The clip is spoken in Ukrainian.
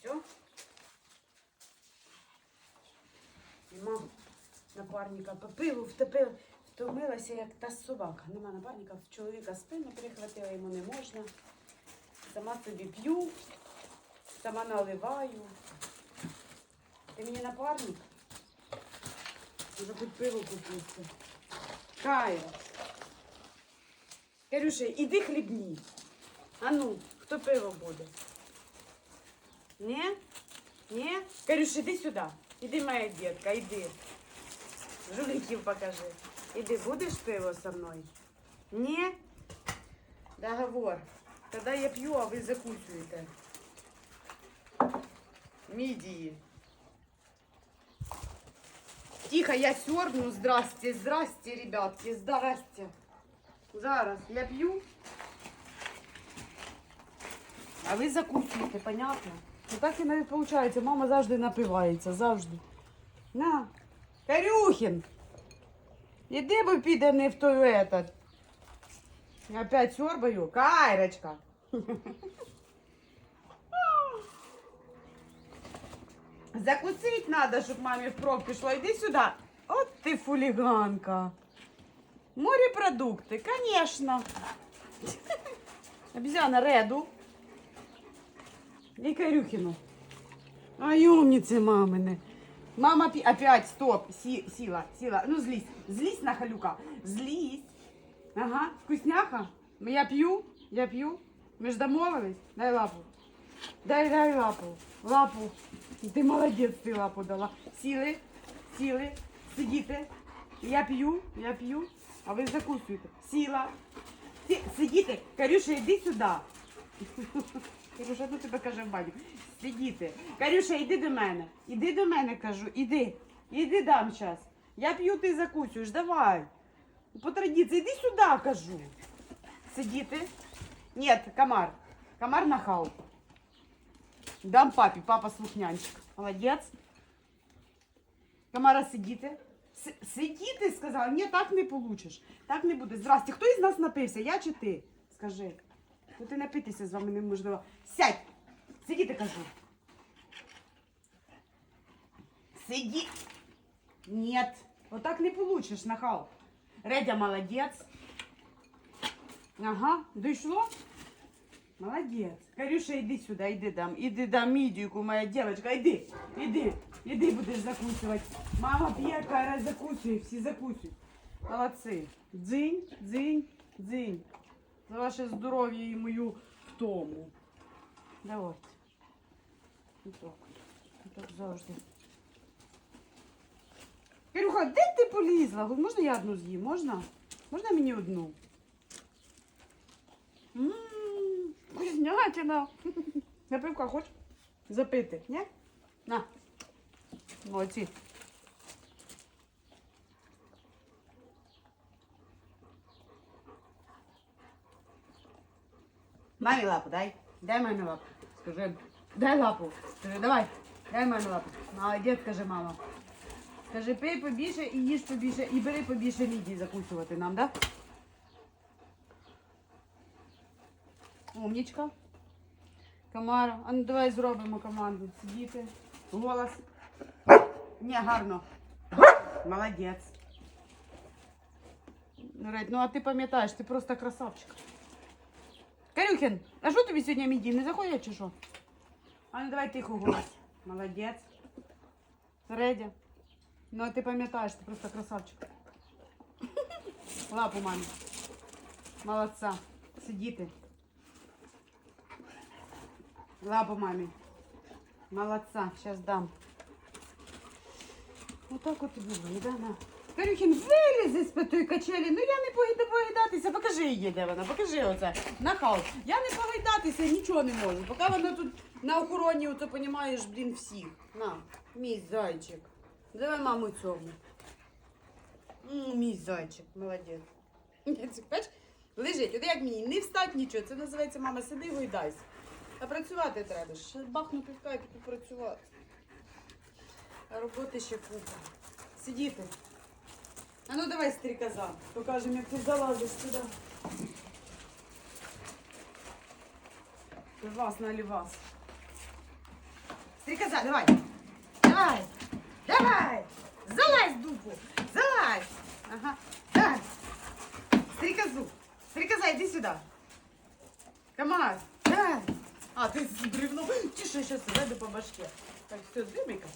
Все. Нема напарника по пиву втопила, втомилася, як та собака. Нема напарника, в чоловіка спину прихватила, йому не можна. Сама собі п'ю, сама наливаю. Ти мені напарник? Може хоч пиво купити. Кая. Карюша, іди хлібні. А ну, хто пиво буде? Ні? Ні? Карюша, іди сюди. Іди, моя дітка, іди. Жуликів покажи. Іди, будеш пиво со мною? Ні? Договор. Тоді я п'ю, а ви закусуєте. Мідії. Тихо, я сьорбну. Здрасте, здрасте, ребятки, здрасте. Зараз я п'ю. А ви закусуєте, понятно? Ну так і навіть виходить. Мама завжди напивається, завжди. На. Карюхін. Іди, бо піде не в той этот. Я Опять сьорбаю. Кайрочка. Закусить надо, щоб мамі впрок пішло. Іди сюди. От ти фуліганка. Морепродукти, конечно. Обезьяна Реду. И Карюхину. Ай, умницы мамины. Мама пи- опять, стоп, Си- сила, сила. Ну, злись, злись на халюка, злись. Ага, вкусняха. Я пью, я пью. Мы же домовились. Дай лапу. Дай, дай лапу. Лапу. Ти молодець, ти лапу дала. Сіли, сіли, сидіти. Я п'ю, я п'ю, а ви закусуєте. Сіла. Сі, сидіти. Карюша, йди сюди. Карюша, ну тебе каже в баню. Сидіти. Карюша, йди до мене. Іди до мене, кажу, іди. Іди дам час. Я п'ю, ти закусуєш, давай. По традиції, іди сюди, кажу. Сидіти. Ні, комар. Комар нахал. Дам папі, папа слухнянчик. Молодець. Комара сидіти. С- Сидіти, сказала. Ні, так не получиш. Так не буде. Здрасте, хто із нас напився? Я чи ти? Скажи. Ну ти напитися з вами неможливо. Сядь! Сидіти, кажу. Сиді. Ні. Отак не получиш, нахал. Редя молодець. Ага, дійшло? Молодец. Карюша, иди сюда, иди дам. Иди дам мидийку, моя девочка. Иди, иди, иди будешь закусывать. Мама пьет, Кара закусывай, все закусывают. Молодцы. Дзинь, дзинь, дзинь. За ваше здоров'я і мою втому. Давайте. Отак. Так завжди. Кирюха, де ти полізла? Можна я одну з'їм? Можна? Можна мені одну? Ммм, вкуснятина. Напивка хоч запити, ні? На. Молодці. Мамі лапу дай. Дай мамі лапу. Скажи. Дай лапу. Скажи, давай. Дай мамі лапу. Молодець, каже мама. Скажи, пий побільше і їж побільше, і бери побільше міді закусувати нам, да? Умнічка. Камара. А ну давай зробимо команду. Сидіти. Голос. Ні, гарно. Молодець. Ну а ти пам'ятаєш, ти просто красавчик. Карюхін, а що тобі сьогодні міді? Не заходять чи що? А ну давай тихо голос. Молодець. Редя. Ну а ти пам'ятаєш, ти просто красавчик. Лапу мамі. Молодця. Сидіти. Лапу мамі. Молодца, сейчас дам. Вот так от і було, да, на. Карюхін, вилізи з тої качелі. Ну я не погида погидатися. Покажи її, де вона, покажи оце. Нахал. Я не погидатися, нічого не можу. Поки вона тут на охороні, ото понімаєш, блін, всіх. На, мій зайчик. Давай маму цьому. Мій зайчик, молодець. Лежить, от як мені, не встать нічого. Це називається мама, сиди гойдайся. А працювати треба. Ще бахну півка і піду працювати. А роботи ще купа. Сидіти. А ну давай стрікоза. Покажемо, як ти залазиш сюди. Вас на вас. стрекоза, давай. Давай. Давай. Залазь, дупу. Залазь. Ага. Давай. Стрекозу. Стрекоза, иди сюда. КамАЗ. Давай. А, ты с бревном. Тише, сейчас зайду по башке. Так, все, дымика.